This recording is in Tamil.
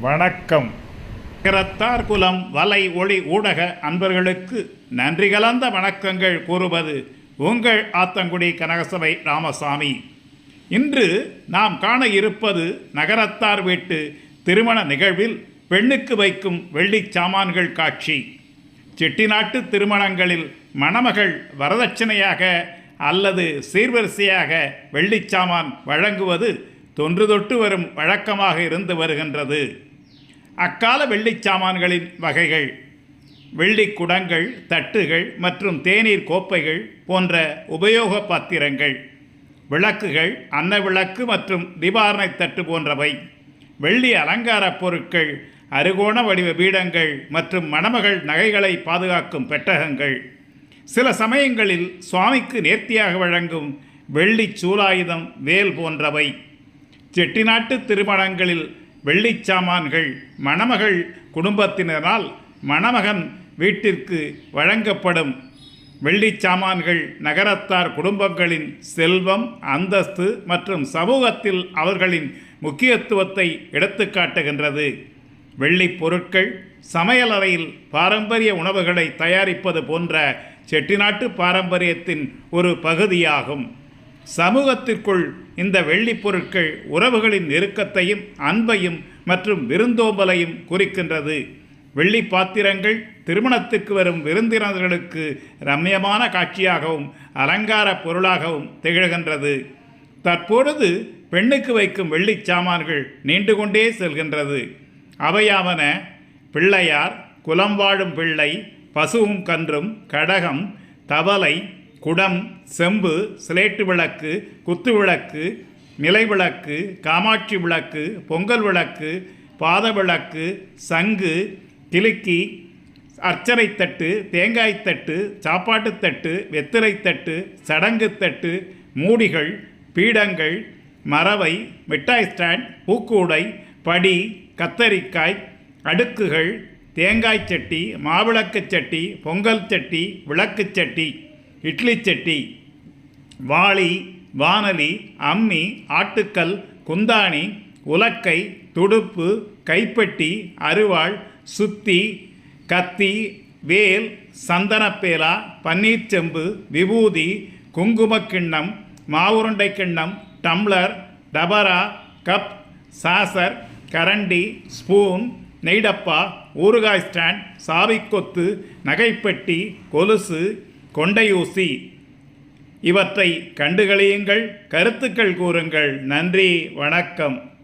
வணக்கம். கரத்தார் குலம் வலை ஒளி ஊடக அன்பர்களுக்கு நன்றி கலந்த வணக்கங்கள் கூறுவது உங்கள் ஆத்தங்குடி கனகசபை ராமசாமி. இன்று நாம் காண இருப்பது நகரத்தார் வீட்டு திருமண நிகழ்வில் பெண்ணுக்கு வைக்கும் வெள்ளிச் சாமான்கள் காட்சி. செட்டிநாட்டு திருமணங்களில் மணமகள் வரதட்சணையாக அல்லது சீர்வரிசையாக வெள்ளிச்சாமான் வழங்குவது தொன்று தொட்டு வரும் வழக்கமாக இருந்து வருகின்றது. அக்கால வெள்ளி சாமான்களின் வகைகள் வெள்ளி குடங்கள் தட்டுகள் மற்றும் தேநீர் கோப்பைகள் போன்ற உபயோக பாத்திரங்கள் விளக்குகள் அன்ன விளக்கு மற்றும் தீபாரணை தட்டு போன்றவை வெள்ளி அலங்காரப் பொருட்கள் அருகோண வடிவ பீடங்கள் மற்றும் மணமகள் நகைகளை பாதுகாக்கும் பெட்டகங்கள். சில சமயங்களில் சுவாமிக்கு நேர்த்தியாக வழங்கும் வெள்ளிச் சூலாயுதம் வேல் போன்றவை. செட்டிநாட்டு திருமணங்களில் வெள்ளிச் சாமான்கள் மணமகள் குடும்பத்தினரால் மணமகன் வீட்டிற்கு வழங்கப்படும். வெள்ளிச்சாமான்கள் நகரத்தார் குடும்பங்களின் செல்வம் அந்தஸ்து மற்றும் சமூகத்தில் அவர்களின் முக்கியத்துவத்தை எடுத்துக்காட்டுகின்றது வெள்ளிப் பொருட்கள் சமையலறையில் பாரம்பரிய உணவுகளை தயாரிப்பது போன்ற செட்டிநாட்டு பாரம்பரியத்தின் ஒரு பகுதியாகும். சமூகத்திற்குள் இந்த வெள்ளிப்பொருட்கள் உறவுகளின் நெருக்கத்தையும் அன்பையும் மற்றும் விருந்தோம்பலையும் குறிக்கின்றது. வெள்ளி பாத்திரங்கள் திருமணத்திற்கு வரும் விருந்தினர்களுக்கு ரம்யமான காட்சியாகவும் அலங்கார பொருளாகவும் திகழ்கின்றது. தற்பொழுது பெண்ணுக்கு வைக்கும் வெள்ளிச் சாமான்கள் நீண்டு கொண்டே செல்கின்றது. அவையாவன பிள்ளையார் குலம் வாழும் பிள்ளை பசுவும் கன்றும் கடகம் தவளை குடம் செம்பு சிலேட்டு விளக்கு குத்து விளக்கு நிலை விளக்கு காமாட்சி விளக்கு பொங்கல் விளக்கு பாத விளக்கு சங்கு கிலுக்கி அர்ச்சனை தட்டு தேங்காய் தட்டு சாப்பாட்டு தட்டு வெத்திரை தட்டு சடங்கு தட்டு மூடிகள் பீடங்கள் மரவை மிட்டாய் ஸ்டாண்ட் பூக்கூடை படி கத்தரிக்காய் அடுக்குகள் தேங்காய் சட்டி மாவிளக்குச் சட்டி பொங்கல் சட்டி விளக்குச் சட்டி. இட்லி சட்டி வாளி வானலி அம்மி ஆட்டுக்கல் குந்தாணி உலக்கை துடுப்பு கைப்பெட்டி அருவாள் சுத்தி கத்தி வேல் சந்தனப்பேலா பன்னீர் செம்பு விபூதி குங்குமக்கிண்ணம் மாவுருண்டை கிண்ணம் டம்ளர் டபரா கப் சாசர் கரண்டி ஸ்பூன் நெய்டப்பா ஊறுகாய் ஸ்டாண்ட் சாவிக்கொத்து நகைப்பெட்டி கொலுசு கொண்டையூசி. இவற்றை கண்டுகளியுங்கள் கருத்துக்கள் கூறுங்கள். நன்றி வணக்கம்.